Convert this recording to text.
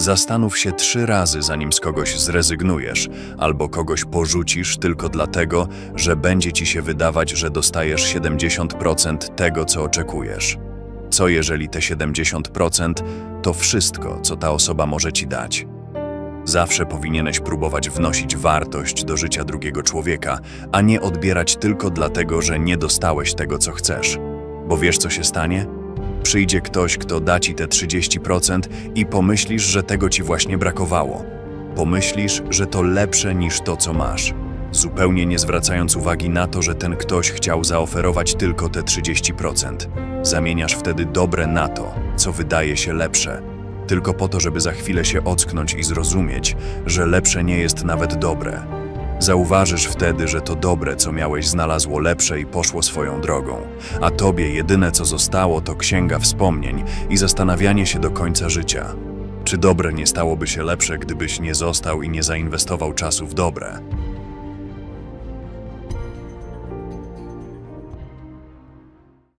Zastanów się trzy razy, zanim z kogoś zrezygnujesz, albo kogoś porzucisz tylko dlatego, że będzie ci się wydawać, że dostajesz 70% tego, co oczekujesz. Co jeżeli te 70% to wszystko, co ta osoba może ci dać? Zawsze powinieneś próbować wnosić wartość do życia drugiego człowieka, a nie odbierać tylko dlatego, że nie dostałeś tego, co chcesz. Bo wiesz, co się stanie? Przyjdzie ktoś, kto da ci te 30% i pomyślisz, że tego ci właśnie brakowało. Pomyślisz, że to lepsze niż to, co masz. Zupełnie nie zwracając uwagi na to, że ten ktoś chciał zaoferować tylko te 30%. Zamieniasz wtedy dobre na to, co wydaje się lepsze, tylko po to, żeby za chwilę się ocknąć i zrozumieć, że lepsze nie jest nawet dobre. Zauważysz wtedy, że to dobre, co miałeś, znalazło lepsze i poszło swoją drogą, a tobie jedyne, co zostało, to księga wspomnień i zastanawianie się do końca życia. Czy dobre nie stałoby się lepsze, gdybyś nie został i nie zainwestował czasu w dobre?